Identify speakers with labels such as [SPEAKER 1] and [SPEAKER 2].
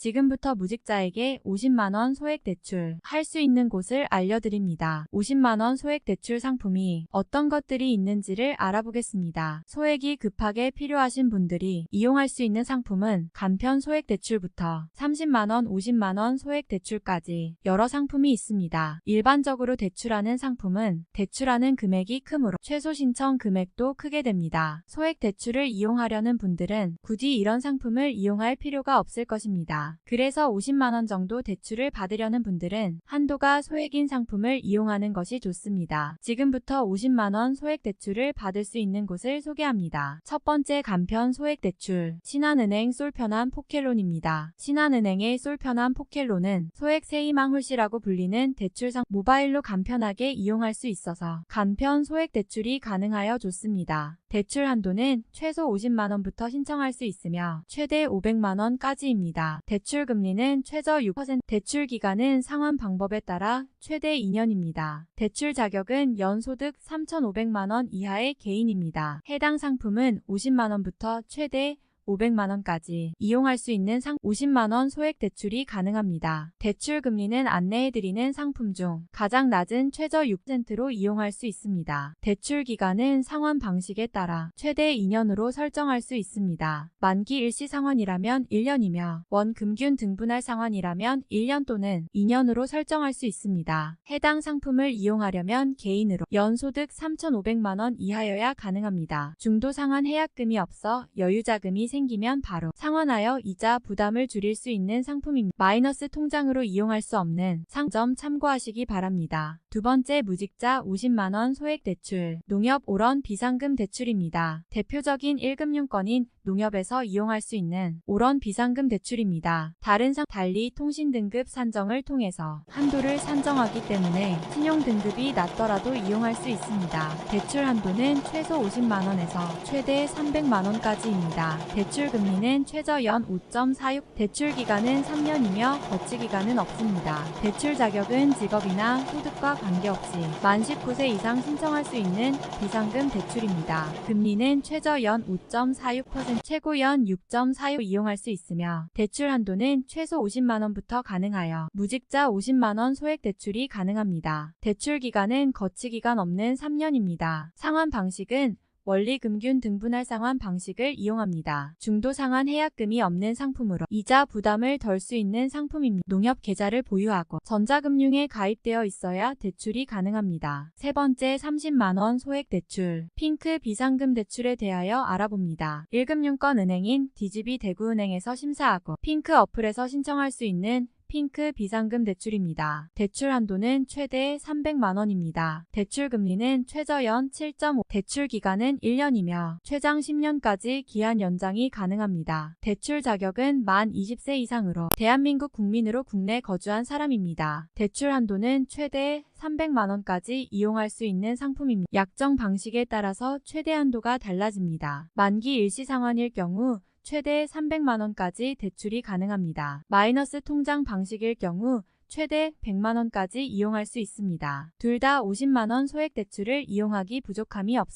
[SPEAKER 1] 지금부터 무직자에게 50만원 소액 대출 할 수 있는 곳을 알려드립니다. 50만원 소액 대출 상품이 어떤 것들이 있는지를 알아보겠습니다. 소액이 급하게 필요하신 분들이 이용할 수 있는 상품은 간편 소액 대출부터 30만원, 50만원 소액 대출까지 여러 상품이 있습니다. 일반적으로 대출하는 상품은 대출하는 금액이 크므로 최소 신청 금액도 크게 됩니다. 소액 대출을 이용하려는 분들은 굳이 이런 상품을 이용할 필요가 없을 것입니다. 그래서 50만원 정도 대출을 받으려는 분들은 한도가 소액인 상품을 이용하는 것이 좋습니다. 지금부터 50만원 소액 대출을 받을 수 있는 곳을 소개합니다. 첫 번째 간편 소액 대출 신한은행 솔편한 포켈론입니다. 신한은행의 솔편한 포켈론은 소액 세이망 홀씨라고 불리는 대출상 모바일로 간편하게 이용할 수 있어서 간편 소액 대출이 가능하여 좋습니다. 대출 한도는 최소 50만원부터 신청할 수 있으며 최대 500만원까지입니다. 대출 금리는 최저 6%, 대출 기간은 상환 방법에 따라 최대 2년입니다. 대출 자격은 연소득 3,500만원 이하의 개인입니다. 해당 상품은 50만원부터 최대 500만원까지 이용할 수 있는 상 50만원 소액 대출이 가능합니다. 대출 금리는 안내해드리는 상품 중 가장 낮은 최저 6%로 이용할 수 있습니다. 대출 기간은 상환 방식에 따라 최대 2년으로 설정할 수 있습니다. 만기 일시 상환이라면 1년이며 원금균 등분할 상환이라면 1년 또는 2년으로 설정할 수 있습니다. 해당 상품을 이용하려면 개인으로 연소득 3,500만원 이하여야 가능합니다. 중도 상환 해약금이 없어 여유자금이 생 기면 바로 상환하여 이자 부담을 줄일 수 있는 상품입니다. 마이너스 통장으로 이용할 수 없는 상점 참고하시기 바랍니다. 두 번째 무직자 50만원 소액 대출 농협 오런 비상금 대출입니다. 대표적인 1금융권인 농협에서 이용할 수 있는 오런 비상금 대출입니다. 다른 상 달리 통신 등급 산정을 통해서 한도를 산정하기 때문에 신용 등급이 낮더라도 이용할 수 있습니다. 대출 한도는 최소 50만 원에서 최대 300만 원까지입니다. 대출 금리는 최저 연 5.46, 대출 기간은 3년이며 거치 기간은 없습니다. 대출 자격은 직업이나 소득과 관계없이 만 19세 이상 신청할 수 있는 비상금 대출입니다. 금리는 최저 연 5.46%, 최고 연 6.45 이용할 수 있으며 대출 한도는 최소 50만 원부터 가능하여 무직자 50만 원 소액 대출이 가능합니다. 대출 기간은 거치 기간 없는 3년입니다. 상환 방식은 원리 금균 등분할 상환 방식을 이용합니다. 중도 상환 해약금이 없는 상품으로 이자 부담을 덜 수 있는 상품입니다. 농협 계좌를 보유하고 전자금융에 가입되어 있어야 대출이 가능합니다. 세 번째 30만원 소액 대출 핑크 비상금 대출에 대하여 알아봅니다. 1금융권 은행인 DGB 대구은행에서 심사하고 핑크 어플에서 신청할 수 있는 핑크 비상금 대출입니다. 대출 한도는 최대 300만 원입니다. 대출 금리는 최저연 7.5, 대출 기간은 1년이며 최장 10년까지 기한 연장이 가능합니다. 대출 자격은 만 20세 이상으로 대한민국 국민으로 국내 거주한 사람입니다. 대출 한도는 최대 300만원까지 이용할 수 있는 상품입니다. 약정 방식에 따라서 최대 한도가 달라집니다. 만기 일시 상환일 경우 최대 300만원까지 대출이 가능합니다. 마이너스 통장 방식일 경우 최대 100만원까지 이용할 수 있습니다. 둘 다 50만원 소액 대출을 이용하기 부족함이 없습니다.